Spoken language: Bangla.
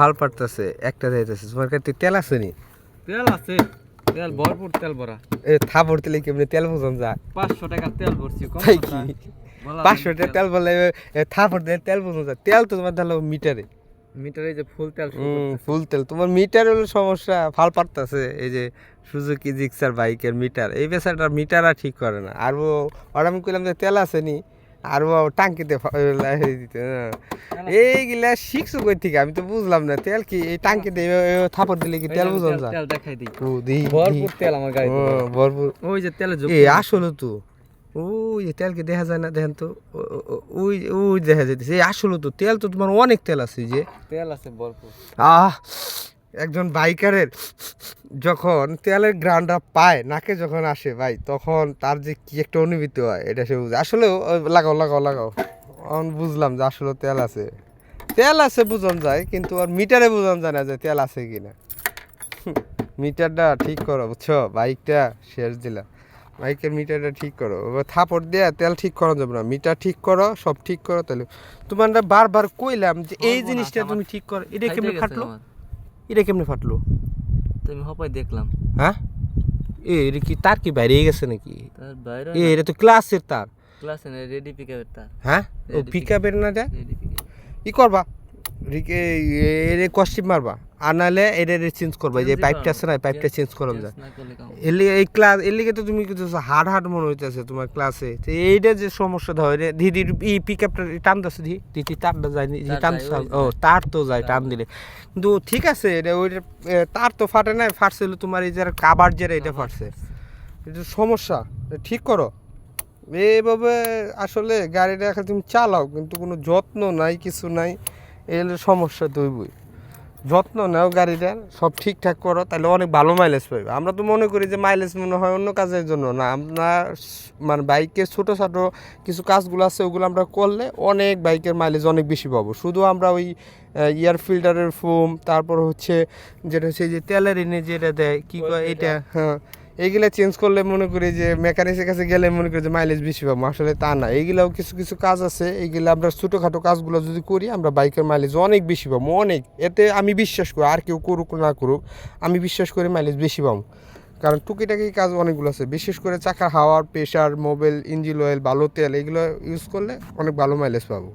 ভালো পারতেছে একটা যাইতেছে। তোমার কাছে তেল আছে নি? তেল আছে তেল ভরপুর তেল ভরা। এ থা ভরতে লেগে কেমনি তেল বোঝন যায়? পাঁচশো টাকার তেল ভরছি কম তাই কি? বলা পাঁচশো লাগে টাকা তেল। বললে এ, থা ভরতে তেল বোঝন যায়। তেল তো তোমার তাহলে মিটারে। মিটারে যে ফুল তেল ফুল তেল। তোমার মিটার হলো সমস্যা ফাল পারতেছে। এই যে সুজুকি জিক্সার বাইকের মিটার। এই বেচারটা মিটার আর ঠিক করে না। আর ও আর আমি কইলাম যে তেল আছে নি? আর ও টাঙ্কিতে দিতে। এইগুলা শিখছো কই থেকে? আমি তো বুঝলাম না। তেল কি এই টাঙ্কিতে থাপড় দিলে কি তেল যে বুঝন যায়? তেল দেখাই দিই। ও দি ভরপুর তেল আমার গাড়িতে ভরপুর। ওই যে তেলে যোগ এ আসলে তো। ওই যে তেল কি দেখা যায় না? দেখেন তো। ওই ওই দেখা যাইতেছে। এই আসলে তো। তেল তো তোমার অনেক তেল আছে যে। তেল আছে ভরপুর। আহ! একজন বাইকারের যখন তেলের গ্রাউন্ডটা পায় নাকে যখন আসে ভাই তখন তার যে কি একটা অনুভূতি হয় এটা সে বুঝে। আসলে লাগাও লাগাও লাগাও। আমি বুঝলাম যে আসলে তেল আছে। তেল আছে বুঝন যায় কিন্তু আর মিটারে বুঝন যায় না যে তেল আছে কিনা। হুম, মিটারটা ঠিক করো বুঝছ? বাইকটা শেষ দিলা বাইকের মিটারটা ঠিক করো। এবার থাপড় দিয়ে তেল ঠিক করা যাবে না। মিটার ঠিক করো সব ঠিক করো তাহলে। তোমার না বারবার কইলাম যে এই জিনিসটা তুমি ঠিক করো। এটা কেমনে ফাটলো? আমার। এটা কেমনে ফাটলো? তুমি হপাই দেখলাম। হ্যাঁ? এ এটা কি তার কি বাইরে গেছে নাকি? তার বাইরে এ এটা তো ক্লাসের তার। ক্লাসে রেডি পিকআপের তার। হ্যাঁ? ও পিকআপের পিক আপের না যা? ই করবা? রিকে এর কষ্টিপ মারবা। আর নাহলে এটা চেঞ্জ করবা এই যে পাইপটা আছে না পাইপটা চেঞ্জ করলাম যায় না লিগে- এই ক্লাস এর লিগে তো তুমি কিছু হার্ড হার্ড মনে হইতেছে তোমার ক্লাসে তো এইটা যে সমস্যাটা হয় রে দিদি ই পিক আপটা টানতেছে দি দিদি তারটা যায়নি দি তার টান ও তার তো যায় টান দিলে। কিন্তু ঠিক আছে এটা ওই তার তো ফাটে না ফাটছে হলো তোমার এই যে কাবার যেটা এটা ফাটছে। এটা সমস্যা ঠিক করো। এইভাবে আসলে গাড়িটা এখন তুমি চালাও কিন্তু কোনো যত্ন নাই কিছু নাই এই হলো সমস্যা তুইবই যত্ন নাও গাড়িটার সব ঠিকঠাক করো তাহলে অনেক ভালো মাইলেজ পাবে আমরা তো মনে করি যে মাইলেজ মনে হয় অন্য কাজের জন্য না। আপনার মানে বাইকের ছোটো ছোটো কিছু কাজগুলো আছে ওগুলো আমরা করলে অনেক বাইকের মাইলেজ অনেক বেশি পাবো। শুধু আমরা ওই এয়ার ফিল্টারের ফোম তারপর হচ্ছে যেটা হচ্ছে যে তেলের এনে যেটা দেয় কী কয় এটা? হ্যাঁ। এইগুলা চেঞ্জ করলে মনে করি যে মেকানিক্সের কাছে গেলে মনে করি যে মাইলেজ বেশি পাবো। আসলে তা না, এইগুলাও কিছু কিছু কাজ আছে। এইগুলো আমরা ছোটোখাটো কাজগুলো যদি করি, আমরা বাইকের মাইলেজ অনেক বেশি পাবো। অনেক, এতে আমি বিশ্বাস করি, আর কেউ করুক না করুক, আমি বিশ্বাস করি মাইলেজ বেশি পাবো। কারণ টুকিটাকি কাজ অনেকগুলো আছে। বিশেষ করে চাকার হাওয়ার প্রেশার মোবাইল ইঞ্জিন অয়েল ভালো তেল এগুলো ইউজ করলে অনেক ভালো মাইলেজ পাবো।